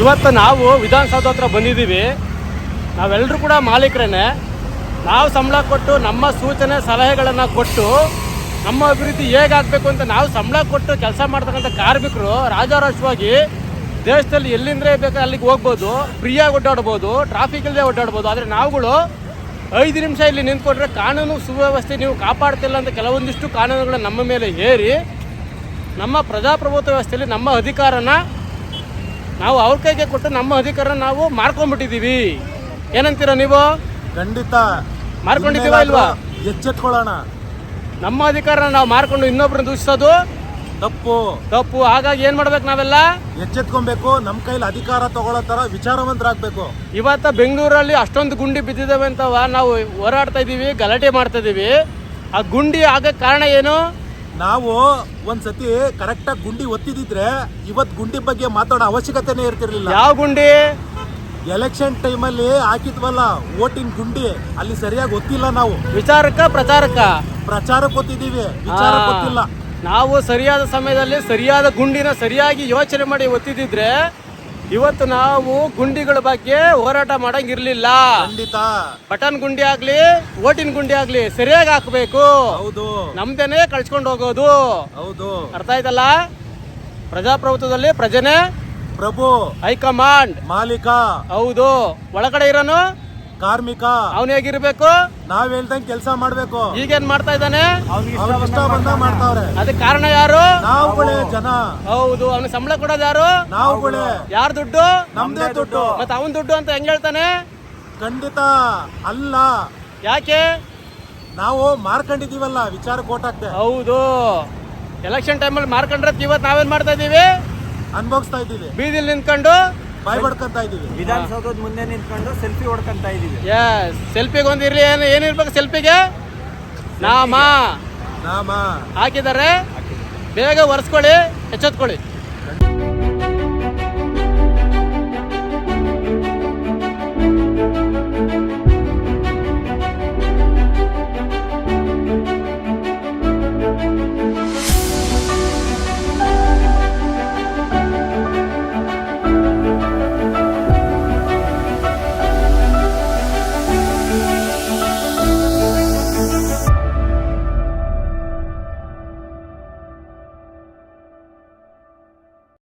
ಇವತ್ತು ನಾವು ವಿಧಾನಸೌಧ ಹತ್ರ ಬಂದಿದ್ದೀವಿ. ನಾವೆಲ್ಲರೂ ಕೂಡ ಮಾಲೀಕರೇ ನಾವು ಸಂಬಳ ಕೊಟ್ಟು ನಮ್ಮ ಸೂಚನೆ, ಸಲಹೆಗಳನ್ನು ಕೊಟ್ಟು ನಮ್ಮ ಅಭಿವೃದ್ಧಿ ಹೇಗಾಗಬೇಕು ಅಂತ ನಾವು ಸಂಬಳ ಕೊಟ್ಟು ಕೆಲಸ ಮಾಡ್ತಕ್ಕಂಥ ಕಾರ್ಮಿಕರು ರಾಜಾರೋಷವಾಗಿ ದೇಶದಲ್ಲಿ ಎಲ್ಲಿಂದ್ರೆ ಬೇಕಾದ್ರೆ ಅಲ್ಲಿಗೆ ಹೋಗ್ಬೋದು. ಫ್ರೀಯಾಗಿ ಓಡಾಡ್ಬೋದು ಟ್ರಾಫಿಕ್ ಇಲ್ಲದೆ ಓಡಾಡ್ಬೋದು. ಆದರೆ ನಾವುಗಳು ಐದು ನಿಮಿಷ ಇಲ್ಲಿ ನಿಂತ್ಕೊಂಡ್ರೆ ಕಾನೂನು ಸುವ್ಯವಸ್ಥೆ ನೀವು ಕಾಪಾಡ್ತಿಲ್ಲ ಅಂತ ಕೆಲವೊಂದಿಷ್ಟು ಕಾನೂನುಗಳನ್ನ ನಮ್ಮ ಮೇಲೆ ಹೇರಿ ನಮ್ಮ ಪ್ರಜಾಪ್ರಭುತ್ವ ವ್ಯವಸ್ಥೆಯಲ್ಲಿ ನಮ್ಮ ಅಧಿಕಾರನ ನಾವು ಅವ್ರ ಕೈಗೆ ಕೊಟ್ಟು ನಮ್ಮ ಅಧಿಕಾರ ನಾವು ಮಾರ್ಕೊಂಡ್ಬಿಟ್ಟಿದೀವಿ ಏನಂತೀರ ನೀವು? ಖಂಡಿತ. ಮಾರ್ಕೊಂಡಿದೀವ ಇಲ್ವಾ? ಎಚ್ಚೆತ್ಕೊಳ್ಳೋಣ. ನಮ್ಮ ಅಧಿಕಾರನ ನಾವು ಮಾರ್ಕೊಂಡು ಇನ್ನೊಬ್ರನ್ನ ದೂಷಿಸೋದು? ತಪ್ಪು. ತಪ್ಪು. ಹಾಗಾಗಿ ಏನ್ ಮಾಡ್ಬೇಕು ನಾವೆಲ್ಲ? ಎಚ್ಚೆತ್ಕೊಬೇಕು. ನಮ್ಮ ಕೈಲಿ ಅಧಿಕಾರ ತಗೊಳ್ಳೋ ತರ ವಿಚಾರವಂತರಾಗ್ಬೇಕು. ಇವತ್ತ ಬೆಂಗಳೂರಲ್ಲಿ ಅಷ್ಟೊಂದು ಗುಂಡಿ ಬಿದ್ದಿದ್ದಾವೆ ಅಂತವ ನಾವು ಹೋರಾಡ್ತಾ ಇದೀವಿ ಗಲಾಟೆ ಮಾಡ್ತಾ ಇದೀವಿ. ಆ ಗುಂಡಿ ಆಗಕ್ಕೆ ಕಾರಣ ಏನು? ನಾವು ಒಂದ್ಸತಿ ಕರೆಕ್ಟ್ ಆಗಿ ಗುಂಡಿ ಒತ್ತಿದ್ರೆ ಇವತ್ ಗುಂಡಿ ಬಗ್ಗೆ ಮಾತಾಡೋ ಅವಶ್ಯಕತೆನೇ ಇರ್ತಿರ್ಲಿಲ್ಲ. ಯಾವ ಗುಂಡಿ? ಎಲೆಕ್ಷನ್ ಟೈಮಲ್ಲಿ ಹಾಕಿದ್ವಲ್ಲ ಓಟಿನ ಗುಂಡಿ ಅಲ್ಲಿ ಸರಿಯಾಗಿ ಒತ್ತಿಲ್ಲ ನಾವು. ವಿಚಾರಕ್ಕ ಪ್ರಚಾರಕ ಪ್ರಚಾರಕ್ಕೆ ಒತ್ತಿದೀವಿ ವಿಚಾರ ಗೊತ್ತಿಲ್ಲ ನಾವು ಸರಿಯಾದ ಸಮಯದಲ್ಲಿ ಸರಿಯಾದ ಗುಂಡಿನ ಸರಿಯಾಗಿ ಯೋಚನೆ ಮಾಡಿ ಒತ್ತಿದಿದ್ರೆ ಇವತ್ತು ನಾವು ಗುಂಡಿಗಳ ಬಗ್ಗೆ ಹೋರಾಟ ಮಾಡಂಗಿರ್ಲಿಲ್ಲ. ಖಂಡಿತ. ಬಟನ್ ಗುಂಡಿ ಆಗ್ಲಿ ಓಟಿನ ಗುಂಡಿ ಆಗ್ಲಿ ಸರಿಯಾಗಿ ಹಾಕಬೇಕು. ಹೌದು. ನಮ್ದೇನೆ ಕಳ್ಸ್ಕೊಂಡು ಹೋಗೋದು. ಹೌದು. ಅರ್ಥ ಆಯ್ತಲ್ಲ? ಪ್ರಜಾಪ್ರಭುತ್ವದಲ್ಲಿ ಪ್ರಜೆನೆ ಪ್ರಭು. ಹೈಕಮಾಂಡ್. ಮಾಲೀಕ. ಹೌದು. ಒಳಗಡೆ ಇರೋನು ಕಾರ್ಮಿಕ. ಅವನು ಹೇಗಿರ್ಬೇಕು? ನಾವ್ ಹೇಳ್ದಂಗ್ ಕೆಲಸ ಮಾಡ್ಬೇಕು. ಈಗೇನ್ ಮಾಡ್ತಾ ಇದ್ದಾನೆ? ಅವ್ನಿಗೆ ಇಷ್ಟ ಬಂದ ಮಾಡ್ತಾವ್ರೆ. ಅದಕ್ಕೆ ಕಾರಣ ಯಾರು? ನಾವುಗಳೇ ಜನ. ಹೌದು ಅವ್ನ ಸಂಬಳ ಕೊಡೋದು ಯಾರು? ನಾವುಗಳೇ ಯಾರ ದುಡ್ಡು? ನಮ್ದೇ ದುಡ್ಡು. ಮತ್ತೆ ಅವನ್ ದುಡ್ಡು ಅಂತ ಹೆಂಗ್ ಹೇಳ್ತಾನೆ? ಖಂಡಿತ ಅಲ್ಲ. ಯಾಕೆ? ನಾವು ಮಾರ್ಕೊಂಡಿದೀವಲ್ಲ ವಿಚಾರ ಕೋಟಾಕ್ದೆ ಹೌದು. ಎಲೆಕ್ಷನ್ ಟೈಮಲ್ಲಿ ಮಾರ್ಕೊಂಡ್ರೆ ಇವತ್ತು ನಾವೇನ್ ಮಾಡ್ತಾ ಇದ್ದೀವಿ ಅನ್ಭವಿಸ್ತಾ ಇದ್ದೀವಿ. ಬೀದಿಲಿ ನಿಂತ್ಕೊಂಡು ಬಾಯ್ ಬಡ್ಕೊಂತ ಇದೀವಿ ವಿಧಾನಸೌಧದ ಮುಂದೆ ನಿಂತ್ಕೊಂಡು ಸೆಲ್ಫಿ ಹೊಡ್ಕೊಂತ ಇದೀವಿ ಎಸ್ ಸೆಲ್ಫಿಗೆ ಒಂದು ಇರ್ಲಿ ಏನು ಏನಿರ್ಬೇಕು ಸೆಲ್ಫಿಗೆ? ನಾಮ. ನಾಮ. ಹಾಕಿದ್ದಾರೆ ಬೇಗ ಒರೆಸ್ಕೊಳ್ಳಿ ಎಚ್ಚೆತ್ಕೊಳ್ಳಿ.